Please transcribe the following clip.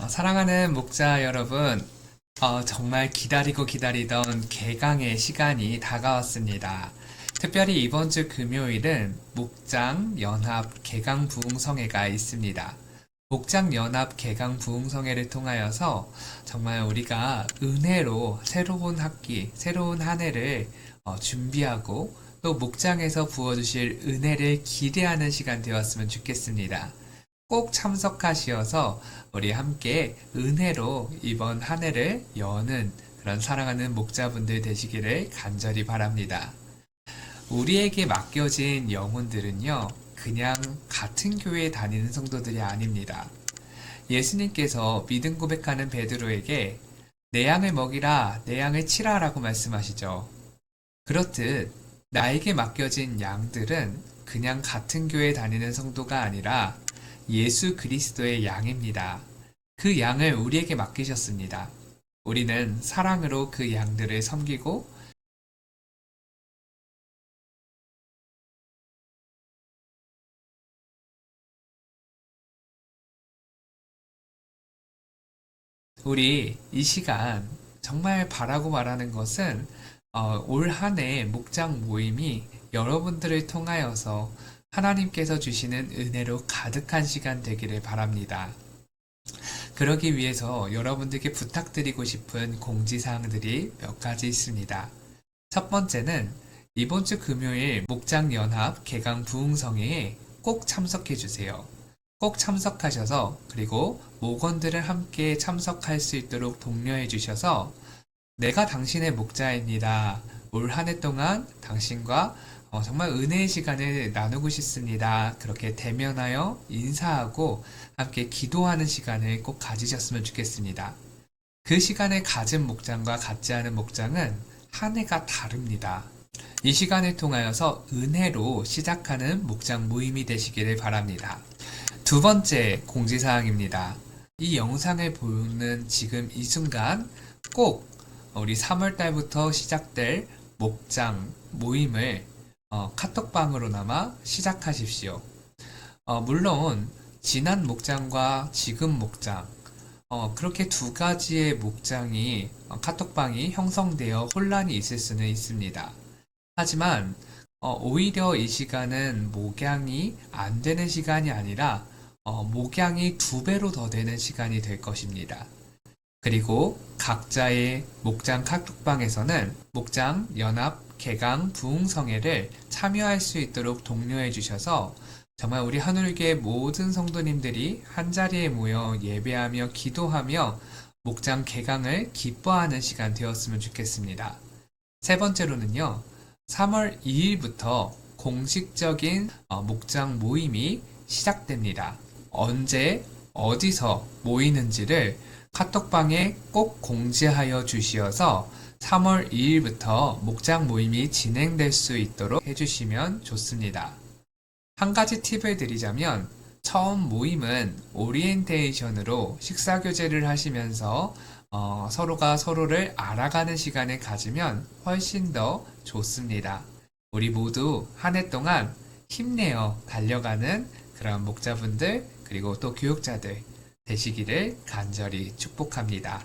어, 사랑하는 목자 여러분, 어, 정말 기다리고 기다리던 개강의 시간이 다가왔습니다. 특별히 이번 주 금요일은 목장 연합 개강 부흥성회가 있습니다. 목장 연합 개강 부흥성회를 통하여서 정말 우리가 은혜로 새로운 학기, 새로운 한 해를 어, 준비하고 또 목장에서 부어주실 은혜를 기대하는 시간 되었으면 좋겠습니다. 꼭 참석하시어서 우리 함께 은혜로 이번 한 해를 여는 그런 사랑하는 목자분들 되시기를 간절히 바랍니다. 우리에게 맡겨진 영혼들은요, 그냥 같은 교회에 다니는 성도들이 아닙니다. 예수님께서 믿음 고백하는 베드로에게 내 양을 먹이라, 내 양을 치라라고 말씀하시죠. 그렇듯 나에게 맡겨진 양들은 그냥 같은 교회에 다니는 성도가 아니라 예수 그리스도의 양입니다. 그 양을 우리에게 맡기셨습니다. 우리는 사랑으로 그 양들을 섬기고 우리 이 시간 정말 바라고 말하는 것은 어, 올 한 해 목장 모임이 여러분들을 통하여서 하나님께서 주시는 은혜로 가득한 시간 되기를 바랍니다. 그러기 위해서 여러분들께 부탁드리고 싶은 공지사항들이 몇 가지 있습니다. 첫 번째는 이번 주 금요일 목장연합 개강 부흥성회에 꼭 참석해 주세요. 꼭 참석하셔서 그리고 목원들을 함께 참석할 수 있도록 독려해 주셔서 내가 당신의 목자입니다. 올 한 해 동안 당신과 어, 정말 은혜의 시간을 나누고 싶습니다. 그렇게 대면하여 인사하고 함께 기도하는 시간을 꼭 가지셨으면 좋겠습니다. 그 시간을 가진 목장과 같지 않은 목장은 한 해가 다릅니다. 이 시간을 통하여서 은혜로 시작하는 목장 모임이 되시기를 바랍니다. 두 번째 공지사항입니다. 이 영상을 보는 지금 이 순간 꼭 우리 3월 달부터 시작될 목장 모임을 어, 카톡방으로나마 시작하십시오. 어, 물론 지난 목장과 지금 목장 어, 그렇게 두 가지의 목장이 어, 카톡방이 형성되어 혼란이 있을 수는 있습니다. 하지만 어, 오히려 이 시간은 목양이 안 되는 시간이 아니라 어, 목양이 두 배로 더 되는 시간이 될 것입니다. 그리고 각자의 목장 카톡방에서는 목장 연합 개강 부흥성회를 참여할 수 있도록 독려해 주셔서 정말 우리 하늘교회 모든 성도님들이 한자리에 모여 예배하며 기도하며 목장 개강을 기뻐하는 시간 되었으면 좋겠습니다. 세 번째로는요, 3월 2일부터 공식적인 어, 목장 모임이 시작됩니다. 언제, 어디서 모이는지를 카톡방에 꼭 공지하여 주시어서 3월 2일부터 목장 모임이 진행될 수 있도록 해주시면 좋습니다. 한 가지 팁을 드리자면 처음 모임은 오리엔테이션으로 식사 교제를 하시면서 어, 서로가 서로를 알아가는 시간을 가지면 훨씬 더 좋습니다. 우리 모두 한 해 동안 힘내어 달려가는 그런 목자분들 그리고 또 교육자들 되시기를 간절히 축복합니다.